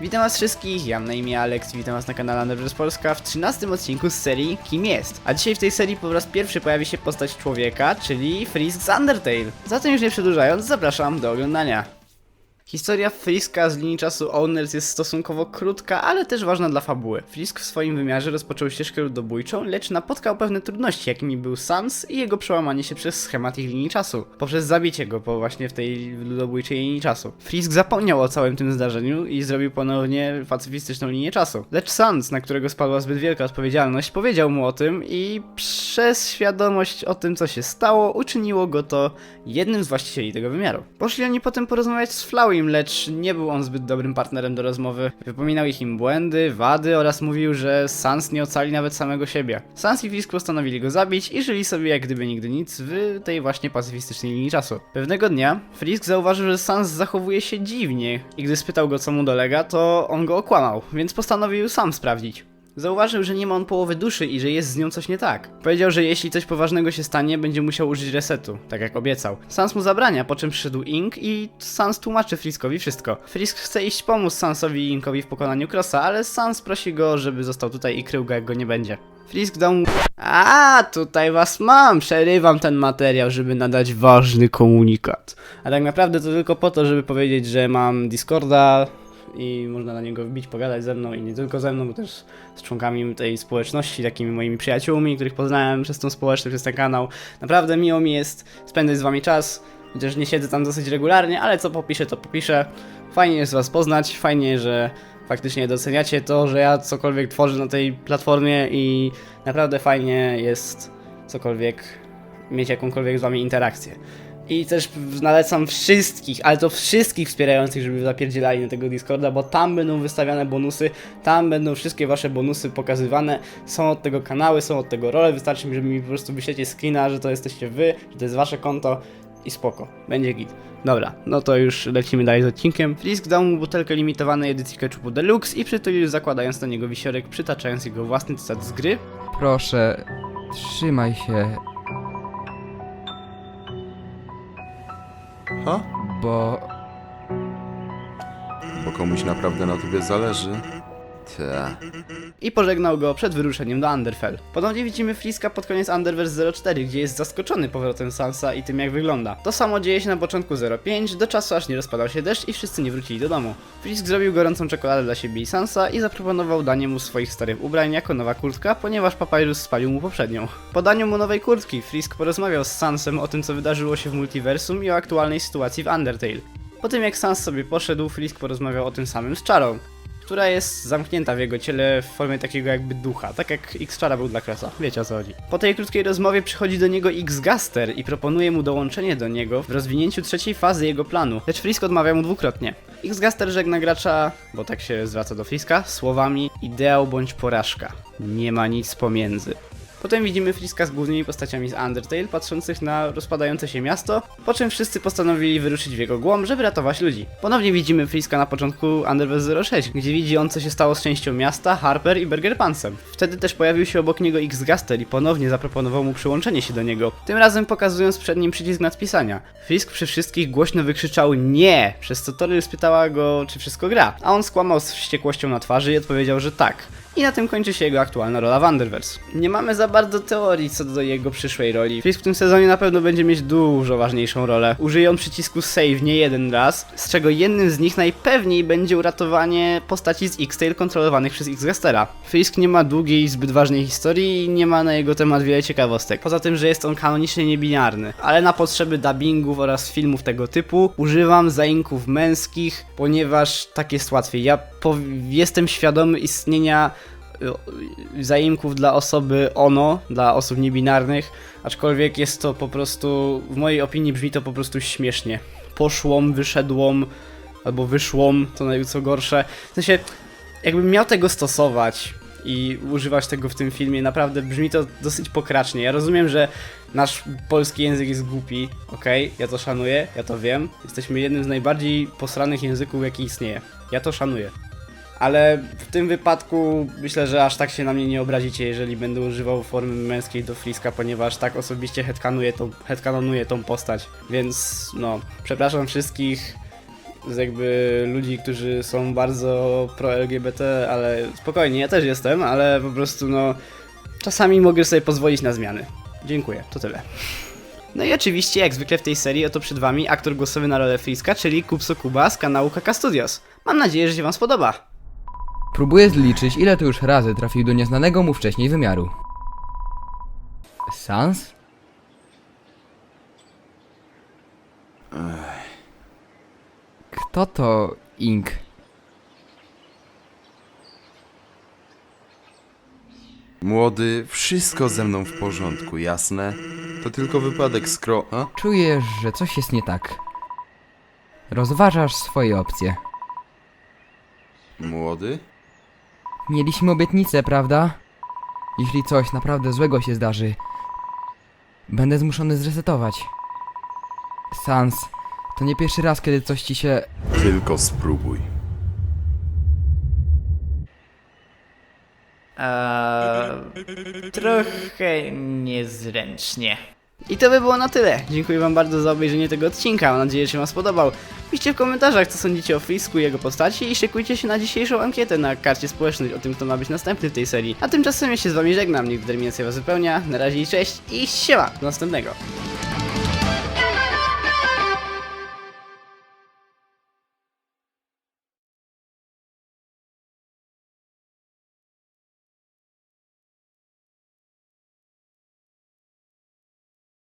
Witam was wszystkich, ja mam na imię Alex witam was na kanale Underverse Polska w 13 odcinku z serii Kim jest? A dzisiaj w tej serii po raz pierwszy pojawi się postać człowieka, czyli Frisk z Undertale. Zatem już nie przedłużając, zapraszam do oglądania. Historia Friska z linii czasu Owners jest stosunkowo krótka, ale też ważna dla fabuły. Frisk w swoim wymiarze rozpoczął ścieżkę ludobójczą, lecz napotkał pewne trudności, jakimi był Sans i jego przełamanie się przez schemat ich linii czasu, poprzez zabicie go po właśnie w tej ludobójczej linii czasu. Frisk zapomniał o całym tym zdarzeniu i zrobił ponownie pacyfistyczną linię czasu. Lecz Sans, na którego spadła zbyt wielka odpowiedzialność, powiedział mu o tym i przez świadomość o tym, co się stało, uczyniło go to jednym z właścicieli tego wymiaru. Poszli oni potem porozmawiać z Flowim, lecz nie był on zbyt dobrym partnerem do rozmowy. Wypominał ich im błędy, wady oraz mówił, że Sans nie ocali nawet samego siebie. Sans i Fisk postanowili go zabić i żyli sobie jak gdyby nigdy nic w tej właśnie pacyfistycznej linii czasu. Pewnego dnia Frisk zauważył, że Sans zachowuje się dziwnie i gdy spytał go co mu dolega, to on go okłamał, więc postanowił sam sprawdzić. Zauważył, że nie ma on połowy duszy i że jest z nią coś nie tak. Powiedział, że jeśli coś poważnego się stanie, będzie musiał użyć resetu, tak jak obiecał. Sans mu zabrania, po czym przyszedł Ink i Sans tłumaczy Friskowi wszystko. Frisk chce iść pomóc Sansowi i Inkowi w pokonaniu Crossa, ale Sans prosi go, żeby został tutaj i krył go, jak go nie będzie. Frisk dał mu... A, tutaj was mam! Przerywam ten materiał, żeby nadać ważny komunikat. A tak naprawdę to tylko po to, żeby powiedzieć, że mam Discorda, i można na niego wbić, pogadać ze mną i nie tylko ze mną, bo też z członkami tej społeczności, takimi moimi przyjaciółmi, których poznałem przez tą społeczność, przez ten kanał. Naprawdę miło mi jest spędzać z wami czas, chociaż nie siedzę tam dosyć regularnie, ale co popiszę, to popiszę. Fajnie jest was poznać, fajnie, że faktycznie doceniacie to, że ja cokolwiek tworzę na tej platformie i naprawdę fajnie jest cokolwiek mieć jakąkolwiek z wami interakcję. I też nalecam wszystkich, ale to wszystkich wspierających, żeby zapierdzielali na tego Discorda, bo tam będą wystawiane bonusy, tam będą wszystkie wasze bonusy pokazywane, są od tego kanały, są od tego role, wystarczy mi, mi po prostu wyślecie screena, że to jesteście wy, że to jest wasze konto i spoko, będzie git. Dobra, no to już lecimy dalej z odcinkiem. Frisk dał mu butelkę limitowanej edycji Ketchupu Deluxe i przytulił zakładając na niego wisiorek, przytaczając jego własny cytat z gry. Proszę, trzymaj się, Ha? bo... Bo komuś naprawdę na tobie zależy? I pożegnał go przed wyruszeniem do Underfell. Ponownie widzimy Friska pod koniec Underverse 04, gdzie jest zaskoczony powrotem Sansa i tym jak wygląda. To samo dzieje się na początku 05, do czasu aż nie rozpadał się deszcz i wszyscy nie wrócili do domu. Frisk zrobił gorącą czekoladę dla siebie i Sansa i zaproponował danie mu swoich starych ubrań jako nowa kurtka, ponieważ Papyrus spalił mu poprzednią. Po daniu mu nowej kurtki, Frisk porozmawiał z Sansem o tym co wydarzyło się w multiversum i o aktualnej sytuacji w Undertale. Po tym jak Sans sobie poszedł, Frisk porozmawiał o tym samym z Czarą która jest zamknięta w jego ciele w formie takiego jakby ducha, tak jak X-Chara był dla Krasa, wiecie o co chodzi. Po tej krótkiej rozmowie przychodzi do niego X-Gaster i proponuje mu dołączenie do niego w rozwinięciu trzeciej fazy jego planu, lecz Frisk odmawia mu dwukrotnie. X-Gaster żegna gracza, bo tak się zwraca do Friska, słowami ideał bądź porażka. Nie ma nic pomiędzy. Potem widzimy Friska z głównymi postaciami z Undertale, patrzących na rozpadające się miasto, po czym wszyscy postanowili wyruszyć w jego głąb, żeby ratować ludzi. Ponownie widzimy Friska na początku Underverse 06, gdzie widzi on co się stało z częścią miasta, Harper i Burger Pansem. Wtedy też pojawił się obok niego X-Gaster i ponownie zaproponował mu przyłączenie się do niego, tym razem pokazując przed nim przycisk nadpisania. Frisk przy wszystkich głośno wykrzyczał NIE, przez co Toryl spytała go, czy wszystko gra, a on skłamał z wściekłością na twarzy i odpowiedział, że tak. I na tym kończy się jego aktualna rola w Underverse. Nie mamy za bardzo teorii co do jego przyszłej roli. Frisk w tym sezonie na pewno będzie mieć dużo ważniejszą rolę. Użyje on przycisku save nie jeden raz, z czego jednym z nich najpewniej będzie uratowanie postaci z X-Tail kontrolowanych przez X-Gastera. Frisk nie ma długiej, zbyt ważnej historii i nie ma na jego temat wiele ciekawostek. Poza tym, że jest on kanonicznie niebinarny. Ale na potrzeby dubbingów oraz filmów tego typu używam zaimków męskich, ponieważ tak jest łatwiej. Ja jestem świadomy istnienia zaimków dla osoby ono, dla osób niebinarnych, aczkolwiek jest to po prostu, w mojej opinii brzmi to po prostu śmiesznie. Poszłom, wyszedłom, albo wyszłom, to co gorsze. W sensie, jakbym miał tego stosować i używać tego w tym filmie, naprawdę brzmi to dosyć pokracznie. Ja rozumiem, że nasz polski język jest głupi, okej, ja to szanuję, ja to wiem. Jesteśmy jednym z najbardziej posranych języków, jaki istnieje. Ja to szanuję. Ale w tym wypadku myślę, że aż tak się na mnie nie obrazicie, jeżeli będę używał formy męskiej do Friska, ponieważ tak osobiście headcanuję tą, tą postać. Więc no, przepraszam wszystkich. z jakby ludzi, którzy są bardzo pro-LGBT, ale spokojnie, ja też jestem, ale po prostu no czasami mogę sobie pozwolić na zmiany. Dziękuję, to tyle. No i oczywiście, jak zwykle w tej serii, oto przed wami aktor głosowy na rolę Friska, czyli Kupso Kuba z kanału Kaka Studios. Mam nadzieję, że się wam spodoba. Próbuję zliczyć, ile to już razy trafił do nieznanego mu wcześniej wymiaru. Sans? Kto to Ink? Młody, wszystko ze mną w porządku, jasne? To tylko wypadek skro... A? Czujesz, że coś jest nie tak. Rozważasz swoje opcje. Młody? Mieliśmy obietnicę, prawda? Jeśli coś naprawdę złego się zdarzy, będę zmuszony zresetować. Sans, to nie pierwszy raz, kiedy coś ci się. Tylko spróbuj. Eee, trochę niezręcznie. I to by było na tyle. Dziękuję wam bardzo za obejrzenie tego odcinka. Mam nadzieję, że się wam spodobał. Piszcie w komentarzach, co sądzicie o Frisku i jego postaci i szykujcie się na dzisiejszą ankietę na karcie społecznej o tym, kto ma być następny w tej serii. A tymczasem ja się z wami żegnam. Niech determinacja was wypełnia. Na razie i cześć i siema. Do następnego.